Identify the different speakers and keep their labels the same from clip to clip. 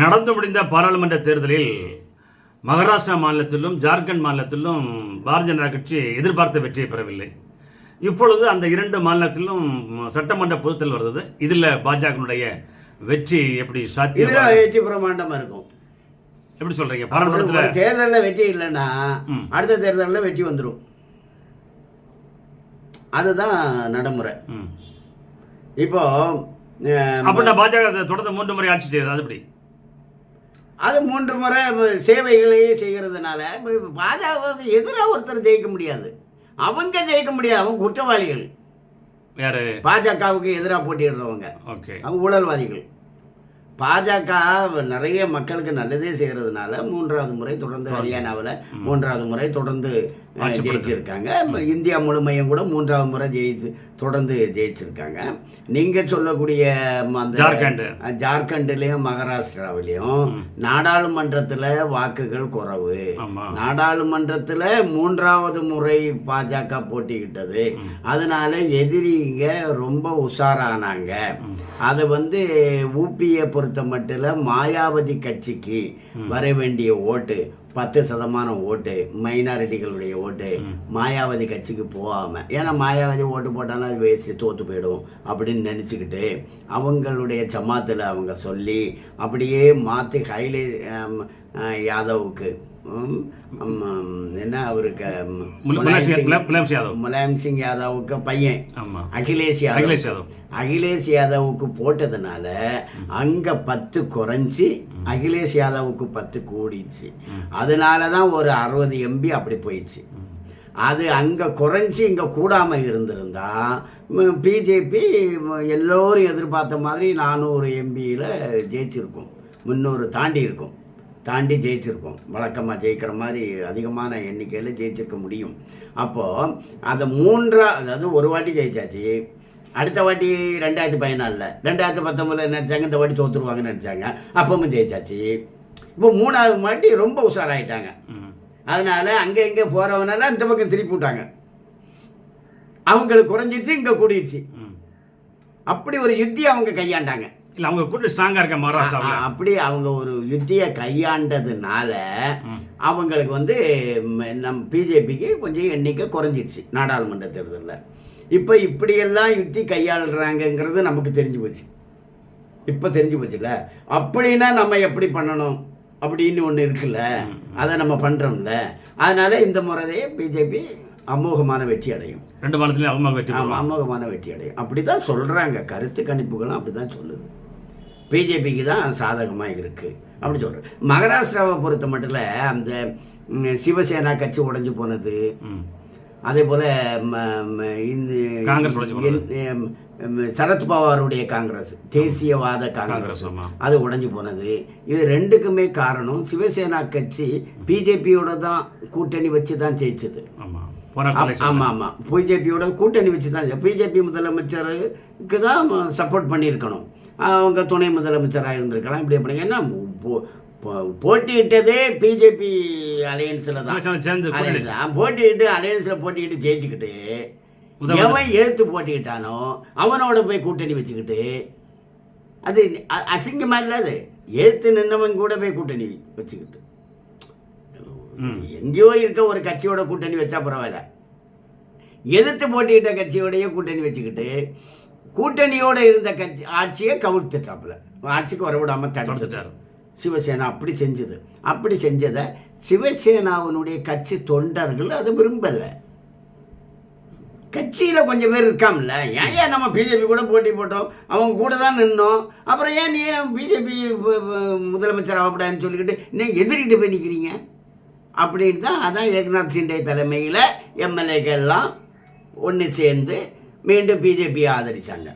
Speaker 1: நடந்து முடிந்த பாராளுமன்ற தேர்தலில் மகாராஷ்டிரா மாநிலத்திலும் ஜார்க்கண்ட் மாநிலத்திலும் பாரதிய ஜனதா கட்சி எதிர்பார்த்த வெற்றியை பெறவில்லை. இப்பொழுது அந்த இரண்டு மாநிலத்திலும் சட்டமன்ற பொதுத்தல் வருது. இதில் பாஜகனுடைய வெற்றி எப்படி சாத்தியம்?
Speaker 2: வெற்றி பிரமாண்டமா இருக்கும்.
Speaker 1: எப்படி சொல்றீங்க? பாராளுமன்றத்தில்
Speaker 2: தேர்தல்ல வெற்றி இல்லைன்னா. அடுத்த தேர்தல்ல வெற்றி வந்துடும் அதுதான் நடைமுறை. இப்போ
Speaker 1: அப்படின்னா பாஜக தொடர்ந்து மூன்று முறை ஆட்சி செய்தது. அது எப்படி?
Speaker 2: அது மூன்று முறை சேவைகளையே செய்கிறதுனால பாஜகவுக்கு எதிராக ஒருத்தர் ஜெயிக்க முடியாது. அவங்க ஜெயிக்க முடியாது அவங்க குற்றவாளிகள்.
Speaker 1: யாரு?
Speaker 2: பாஜகவுக்கு எதிராக போட்டியிடுறவங்க.
Speaker 1: ஓகே.
Speaker 2: அவங்க ஊழல்வாதிகள். பாஜக நிறைய மக்களுக்கு நல்லதே செய்கிறதுனால மூன்றாவது முறை தொடர்ந்து ஹரியானாவில் மூன்றாவது முறை தொடர்ந்து ஜெயிச்சிருக்காங்க. இந்தியா முழுமையும் கூட மூன்றாவது முறை ஜெயித்து தொடர்ந்து ஜெயிச்சிருக்காங்க. நீங்கள் சொல்லக்கூடிய அந்த
Speaker 1: ஜார்க்கண்ட்.
Speaker 2: ஜார்க்கண்ட்லயும் மகாராஷ்டிராவிலையும் நாடாளுமன்றத்தில் வாக்குகள் குறைவு. நாடாளுமன்றத்தில் மூன்றாவது முறை பாஜக போட்டிக்கிட்டது அதனால எதிரிங்க ரொம்ப உஷாரானாங்க. அது வந்து ஊபியை பொறுத்த மட்டும் மாயாவதி கட்சிக்கு வர வேண்டிய ஓட்டு. பத்து சதமானம் ஓட்டு மைனாரிட்டிகளுடைய ஓட்டு மாயாவதி கட்சிக்கு போகாம ஏன்னா மாயாவதி ஓட்டு போட்டாலும் அது வேஸ்ட்டு தோத்து போயிடும் அப்படின்னு நினச்சிக்கிட்டு அவங்களுடைய ஜமாத்தில் அவங்க சொல்லி அப்படியே மாற்றி கைலே யாதவுக்கு என்ன அவருக்கு முலாயம் சிங் யாதவுக்கு பையன் அகிலேஷ் யாதவ்
Speaker 1: அகிலேஷ்
Speaker 2: யாதவுக்கு போட்டதுனால அங்க பத்து குறைஞ்சி அகிலேஷ் யாதவுக்கு பத்து கூடிச்சு அதனால தான் ஒரு அறுபது எம்பி அப்படி போயிடுச்சு அது அங்கே குறைஞ்சி இங்கே கூடாமல் இருந்திருந்தா பிஜேபி எல்லோரும் எதிர்பார்த்த மாதிரி நானூறு எம்பியில் ஜெயிச்சிருக்கும் முந்நூறு தாண்டி இருக்கும் தாண்டி ஜெயிச்சிருக்கோம் வழக்கமாக ஜெயிக்கிற மாதிரி அதிகமான எண்ணிக்கையில் ஜெயிச்சிருக்க முடியும். அப்போது அதை மூன்றா அதாவது ஒரு வாட்டி ஜெயிச்சாச்சு. அடுத்த வாட்டி ரெண்டாயிரத்தி பதினாலில் ரெண்டாயிரத்தி பத்தொம்பதில் நினச்சாங்க இந்த வாட்டி தோற்றுருவாங்கன்னு நினச்சாங்க. அப்பவும் ஜெயிச்சாச்சு. இப்போ மூணாவது வாட்டி ரொம்ப உஷாராயிட்டாங்க. அதனால அங்கே இங்கே போகிறவனால இந்த பக்கம் திருப்பி விட்டாங்க. அவங்களுக்கு குறைஞ்சிருச்சு இங்கே கூடிடுச்சு
Speaker 1: ம்.
Speaker 2: அப்படி ஒரு யுத்தி அவங்க கையாண்டாங்க.
Speaker 1: இல்ல அவங்க கூட்டு ஸ்ட்ராங்கா இருக்க மகாராஷ்டிராவில்
Speaker 2: அ- அப்படி அவங்க ஒரு யுத்தியை கையாண்டதுனால. அவங்களுக்கு வந்து நம் பிஜேபிக்கு கொஞ்சம் எண்ணிக்கை குறைஞ்சிருச்சு நாடாளுமன்ற தேர்தலில். இப்போ இப்படியெல்லாம் யுத்தி கையாளுறாங்கங்கிறது நமக்கு தெரிஞ்சு போச்சு. இப்போ தெரிஞ்சு போச்சுல்ல? அப்படின்னா நம்ம எப்படி பண்ணணும்? அப்படின்னு ஒன்று இருக்குல்ல? அதை நம்ம பண்ணுறோம்ல அதனால இந்த முறையே பிஜேபி அமோகமான வெற்றி அடையும்.
Speaker 1: ரெண்டு மாநிலத்திலும் அவங்க வெற்றி
Speaker 2: அமோகமான வெற்றி அடையும். அப்படி தான் சொல்கிறாங்க கருத்து கணிப்புகளும் அப்படி தான் சொல்லுது. பிஜேபிக்கு தான் சாதகமாக இருக்குது அப்படி சொல்கிறேன் மகாராஷ்டிராவை பொறுத்த மட்டும் அந்த சிவசேனா கட்சி உடைஞ்சு போனது. அதே போல் இந்த
Speaker 1: காங்கிரஸ்
Speaker 2: தேசியவாத காங்கிரஸ் அது உடைஞ்சு போனது. இது ரெண்டுக்குமே காரணம் சிவசேனா கட்சி பிஜேபியோட தான் கூட்டணி வச்சு தான் ஜெயிச்சது.
Speaker 1: ஆமா. போன
Speaker 2: ஆ-
Speaker 1: election.
Speaker 2: ஆமா ஆமா. பிஜேபியோட கூட்டணி வச்சு தான் பிஜேபி முதலமைச்சருக்கு தான் சப்போர்ட் பண்ணியிருக்கணும். அவங்க துணை முதலமைச்சராக இருந்திருக்கலாம். இப்படி அப்படி ஏன்னா போ- போ- போட்டியிட்டதே பிஜேபி அலையன்ஸில் தான்.
Speaker 1: சேர்ந்து
Speaker 2: போட்டியிட்டு அலையன்ஸில் போட்டிக்கிட்டு ஜெயிச்சுக்கிட்டு. எவன் எதிர்த்து போட்டிக்கிட்டானோ அவனோட போய் கூட்டணி வச்சுக்கிட்டு அது அ- அசிங்கமா இல்லை அது. எதிர்த்து நின்னவன் கூட போய் கூட்டணி வச்சுக்கிட்டு. எங்கேயோ இருக்க ஒரு கட்சியோட கூட்டணி வச்சா பரவாயில்ல. எதிர்த்து போட்டியிட்ட கட்சியோடய கூட்டணி வச்சுக்கிட்டு கூட்டணியோட இருந்த கட்சி ஆட்சியை கவிழ்த்துட்டாப்புல ஆட்சிக்கு வரவிடாம தடுத்துட்டார். சிவசேனா அப்படி செஞ்சது. அப்படி செஞ்சதை சிவசேனாவினுடைய கட்சி தொண்டர்கள் அது விரும்பலை. கட்சியில் கொஞ்சம் பேர் இருக்காம்ல. ஏன் ஏன் நம்ம பிஜேபி கூட போட்டி போட்டோம்? அவங்க கூட தான் நின்னோம். அப்புறம் ஏன் நீ ஏன் பிஜேபி முதலமைச்சர் ஆகப்படான்னு சொல்லிக்கிட்டு நீங்கள் எதிரிட்டு போய் நிற்கிறீங்க அப்படின்னு தான் அதான் ஏக்நாத் சிண்டே தலைமையில் எம்எல்ஏக்கள்லாம் ஒன்று சேர்ந்து மீண்டும் பிஜேபியை ஆதரிச்சாங்க.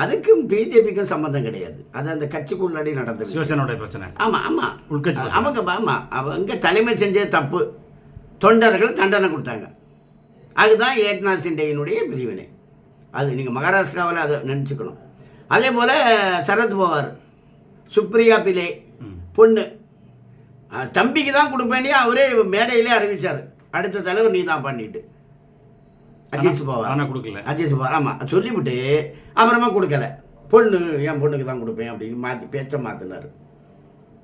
Speaker 2: அதுக்கும் பிஜேபிக்கும் சம்மந்தம் கிடையாது. அது அந்த கட்சிக்குள்ளாடி நடந்தது
Speaker 1: சிவசேனாவுடைய பிரச்சனை.
Speaker 2: ஆமாம் ஆமாம்
Speaker 1: உள்கட்சி.
Speaker 2: அவங்க ஆமாம் அவங்க தலைமை செஞ்ச தப்பு. தொண்டர்கள் தண்டனை கொடுத்தாங்க. அதுதான் ஏக்நாத் சிண்டேயினுடைய பிரிவினை. அது நீங்கள் மகாராஷ்டிராவில் அதை நினச்சிக்கணும். அதே போல் சரத் பவார் சுப்ரியா பிலே. பொண்ணு. தம்பிக்கு தான் கொடுப்பேனே அவரே மேடையிலே அறிவிச்சார். அடுத்த தலைவர் நீ தான் பண்ணிட்டு. அஜித் பவார்
Speaker 1: ஆனா கொடுக்கல.
Speaker 2: அஜித் பவார் ஆமாம் சொல்லிவிட்டு அப்புறமா கொடுக்கல. பொண்ணு என் பொண்ணுக்கு தான் கொடுப்பேன் அப்படின்னு மாற்றி பேச்ச மாற்றினார்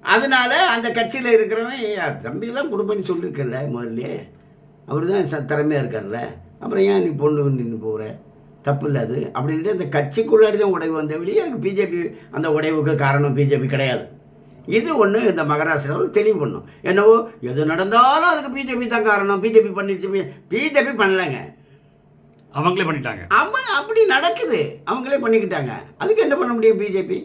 Speaker 2: அதனால அந்த கட்சியில் இருக்கிறவன் "ஏய், தம்பி தான் கொடுப்பேன்னு சொல்லியிருக்கல முதல்ல. அவர் தான் ச திறமையாக இருக்கார்ல அப்புறம் ஏன் நீ பொண்ணு நின்று போகிற தப்பு இல்லை அது. அப்படின்ட்டு அந்த கட்சிக்குள்ளாடி தான் உடைவு வந்த வெளியே அதுக்கு பிஜேபி அந்த உடைவுக்கு காரணம் பிஜேபி கிடையாது. இது ஒன்று இந்த மகாராஷ்டிராவில் தெளிவு பண்ணும். என்னவோ எது நடந்தாலும் அதுக்கு பிஜேபி தான் காரணம். பிஜேபி பண்ணிடுச்சு பிஜேபி பண்ணலைங்க.
Speaker 1: அவங்களே பண்ணிட்டாங்க.
Speaker 2: அவன் அப்படி நடக்குது. அவங்களே பண்ணிக்கிட்டாங்க. அதுக்கு என்ன பண்ண முடியும் பிஜேபி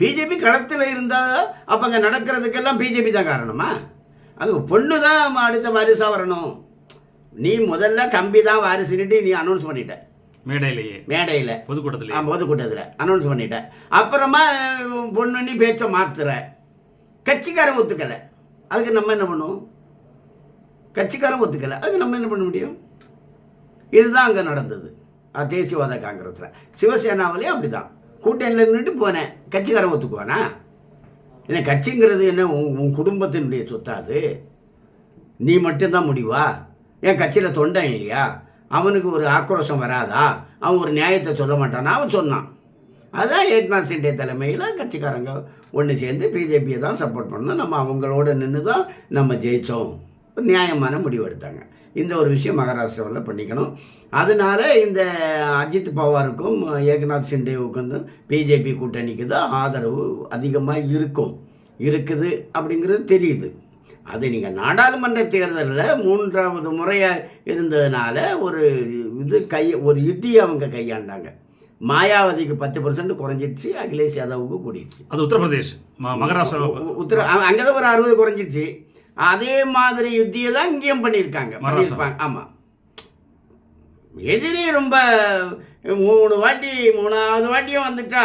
Speaker 2: பிஜேபி களத்தில் இருந்தால் அப்போ அங்கே நடக்கிறதுக்கெல்லாம் பிஜேபி தான் காரணமா? அது பொண்ணு தான் அடுத்த வாரிசாக வரணும். நீ முதல்ல கம்பி தான் வாரிசுன்னுட்டு நீ அனௌன்ஸ் பண்ணிட்ட.
Speaker 1: மேடையிலேயே.
Speaker 2: மேடையில்.
Speaker 1: பொதுக்கூட்டத்திலேயே.
Speaker 2: பொதுக்கூட்டத்தில் அனௌன்ஸ் பண்ணிட்ட. அப்புறமா பொண்ணு நீ பேச்சை மாத்துற. கட்சிக்காரன் ஒத்துக்கலை. அதுக்கு நம்ம என்ன பண்ணுவோம்? கட்சிக்காரன் ஒத்துக்கலை. அதுக்கு நம்ம என்ன பண்ண முடியும்? இதுதான் அங்கே நடந்தது. தேசியவாத காங்கிரஸில். சிவசேனாவிலே அப்படி தான் கூட்டணியில் நின்றுட்டு போனேன். கட்சிக்காரன் ஒத்துக்குவானா? என்ன கட்சிங்கிறது என்ன உன் உன் குடும்பத்தினுடைய சொத்தா அது? நீ மட்டும்தான் முடிவா? என் கட்சியில் தொண்டன் இல்லையா? அவனுக்கு ஒரு ஆக்ரோஷம் வராதா? அவன் ஒரு நியாயத்தை சொல்ல மாட்டானா? அவன் சொன்னான். அதான் ஏக்நாத் சிண்டே தலைமையில் கட்சிக்காரங்க ஒன்று சேர்ந்து பிஜேபியை தான் சப்போர்ட் பண்ணோம் நம்ம அவங்களோட நின்று தான் நம்ம ஜெயித்தோம் ஒரு நியாயமான முடிவு எடுத்தாங்க. இந்த ஒரு விஷயம் மகாராஷ்டிராவில் பண்ணிக்கணும். அதனால இந்த அஜித் பவாருக்கும் ஏக்நாத் சிண்டேவுக்கும் வந்து பிஜேபி கூட்டணிக்கு தான் ஆதரவு அதிகமாக இருக்கும். இருக்குது அப்படிங்கிறது தெரியுது. அது நீங்கள் நாடாளுமன்ற தேர்தலில் மூன்றாவது முறையாக இருந்ததுனால ஒரு இது கை ஒரு யுத்தியை அவங்க கையாண்டாங்க. மாயாவதிக்கு பத்து பர்சன்ட் குறைஞ்சிடுச்சு அகிலேஷ் யாதவுக்கு கூடிடுச்சு.
Speaker 1: அது உத்தரப்பிரதேஷ் மகாராஷ்டிரா.
Speaker 2: உத்தர அங்கே தான் ஒரு அறுபது குறைஞ்சிருச்சு அதே மாதிரி யுத்தியை தான் இங்கேயும் பண்ணியிருக்காங்க. பண்ணியிருப்பாங்க. ஆமாம் எதிரி ரொம்ப மூணு வாட்டி மூணாவது வாட்டியும் வந்துட்டா.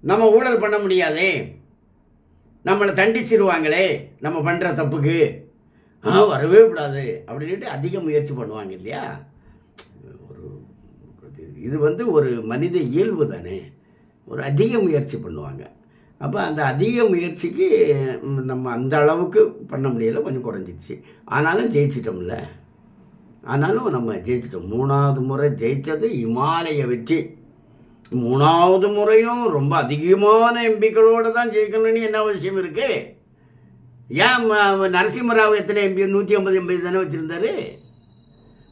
Speaker 2: நம்ம ஊழல் பண்ண முடியாதே. நம்மளை தண்டிச்சிருவாங்களே நம்ம பண்ணுற தப்புக்கு. ஆ வரவே கூடாது அப்படின்ட்டு அதிக முயற்சி பண்ணுவாங்க இல்லையா? ஒரு இது- இது வந்து ஒரு மனித இயல்பு தானே. ஒரு அதிக முயற்சி பண்ணுவாங்க. அப்போ அந்த அதிக முயற்சிக்கு நம்ம அந்த அளவுக்கு பண்ண முடியல. கொஞ்சம் குறைஞ்சிச்சு ஆனாலும் ஜெயிச்சிட்டோம்ல. ஆனாலும் நம்ம ஜெயிச்சிட்டோம். மூணாவது முறை ஜெயித்தது இமாலய வெற்றி. மூணாவது முறையும் ரொம்ப அதிகமான எம்பிக்களோடு தான் ஜெயிக்கணும்னு என்ன அவசியம் இருக்கு? ஏன் நரசிம்மராவ் எத்தனை எம்பி நூற்றி ஐம்பது எம்பி தானே வச்சுருந்தாரு?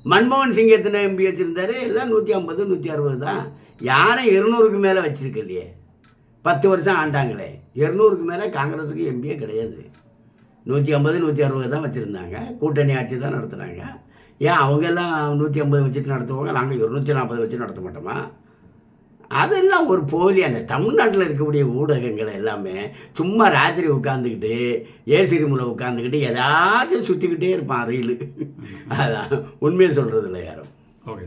Speaker 2: மன்மோகன் சிங் எத்தனை எம்பி வச்சுருந்தாரு? எல்லாம் நூற்றி ஐம்பது நூற்றி அறுபது தான். யானை இருநூறுக்கு மேலே வச்சுருக்கு இல்லையே. பத்து வருஷம் ஆண்டாங்களே. இருநூறுக்கு மேலே காங்கிரஸுக்கு எம்பியே கிடையாது. நூற்றி ஐம்பது நூற்றி அறுபது தான் வச்சுருந்தாங்க. கூட்டணி ஆட்சி தான் நடத்துனாங்க ஏன் அவங்கெல்லாம் நூற்றி ஐம்பது வச்சுட்டு நடத்துவாங்க? நாங்கள் இருநூற்றி நாற்பது வச்சு நடத்த மாட்டோமா? அதெல்லாம் ஒரு போலி. அந்த தமிழ்நாட்டில் இருக்கக்கூடிய ஊடகங்கள் எல்லாமே சும்மா ராத்திரி உட்காந்துக்கிட்டு ஏசி ரூமில் உட்காந்துக்கிட்டு ஏதாச்சும் சுற்றிக்கிட்டே இருப்பான் ரீலு. அதான் உண்மையை சொல்கிறதில்ல யாரும்.
Speaker 1: ஓகே